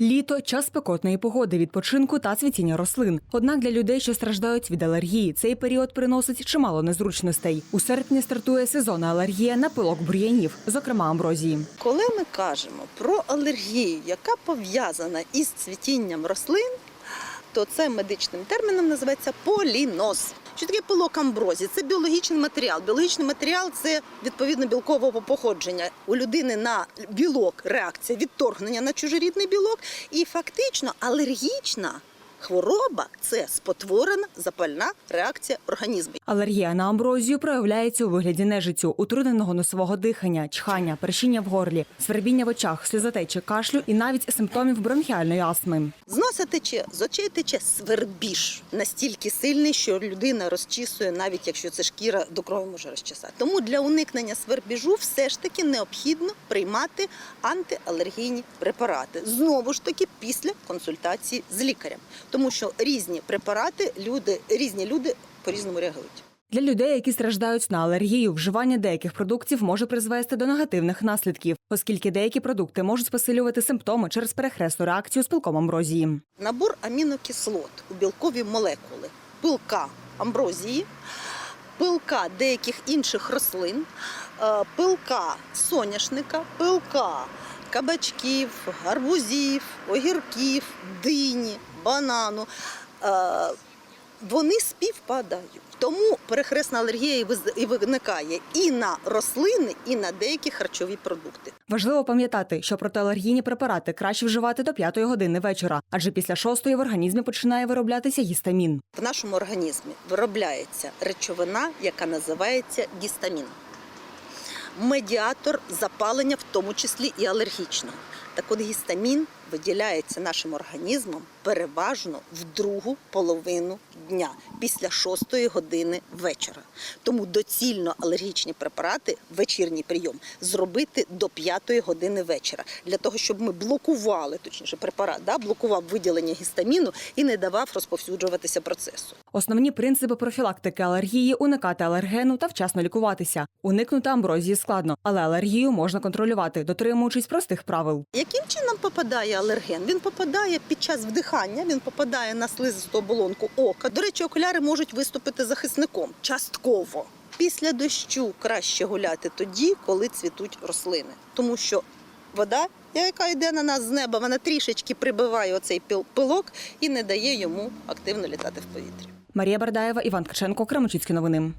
Літо час спекотної погоди, відпочинку та цвітіння рослин. Однак для людей, що страждають від алергії, цей період приносить чимало незручностей. У серпні стартує сезонна алергія на пилок бур'янів, зокрема амброзії. Коли ми кажемо про алергію, яка пов'язана із цвітінням рослин, то це медичним терміном називається поліноз. Що таке пилок амброзії? Це біологічний матеріал. Біологічний матеріал це відповідно білкового походження. У людини на білок реакція відторгнення на чужорідний білок, і фактично алергічна хвороба це спотворена запальна реакція організму. Алергія на амброзію проявляється у вигляді нежиттю, утрудненого носового дихання, чхання, першіння в горлі, свербіння в очах, сльозотечі, кашлю і навіть симптомів бронхіальної астми. З носа тече, з очей тече свербіж настільки сильний, що людина розчісує, навіть якщо це шкіра до крові може розчесати. Тому для уникнення свербіжу все ж таки необхідно приймати антиалергійні препарати. Знову ж таки, після консультації з лікарем, тому що різні препарати люди різні люди по-різному реагують. Для людей, які страждають на алергію, вживання деяких продуктів може призвести до негативних наслідків, оскільки деякі продукти можуть посилювати симптоми через перехресну реакцію з пилком амброзії. Набор амінокислот у білкові молекули, пилка амброзії, пилка деяких інших рослин, е, пилка соняшника, пилка кабачків, гарбузів, огірків, дині, банану. е, Вони співпадають. Тому перехресна алергія і виникає і на рослини, і на деякі харчові продукти. Важливо пам'ятати, що протиалергійні препарати краще вживати до 5 години вечора, адже після 6 в організмі починає вироблятися гістамін. В нашому організмі виробляється речовина, яка називається гістамін. Медіатор запалення, в тому числі і алергічного. Так от гістамін виділяється нашим організмом переважно в другу половину дня після 6 години вечора. Тому доцільно алергічні препарати, вечірній прийом, зробити до 5 години вечора, для того, щоб ми блокували, точніше, препарат да, блокував виділення гістаміну і не давав розповсюджуватися процесу. Основні принципи профілактики алергії уникати алергену та вчасно лікуватися. Уникнути амброзії складно, але алергію можна контролювати, дотримуючись простих правил. Яким чином попадає алерген? Він попадає під час вдихання, він попадає на слизисту оболонку ока. До речі, окуляри можуть виступити захисником частково. Після дощу краще гуляти тоді, коли цвітуть рослини, тому що вода, яка йде на нас з неба, вона трішечки прибиває оцей пил- пилок і не дає йому активно літати в повітрі. Марія Бардаєва, Іван Ткаченко, Кременчуцькі новини.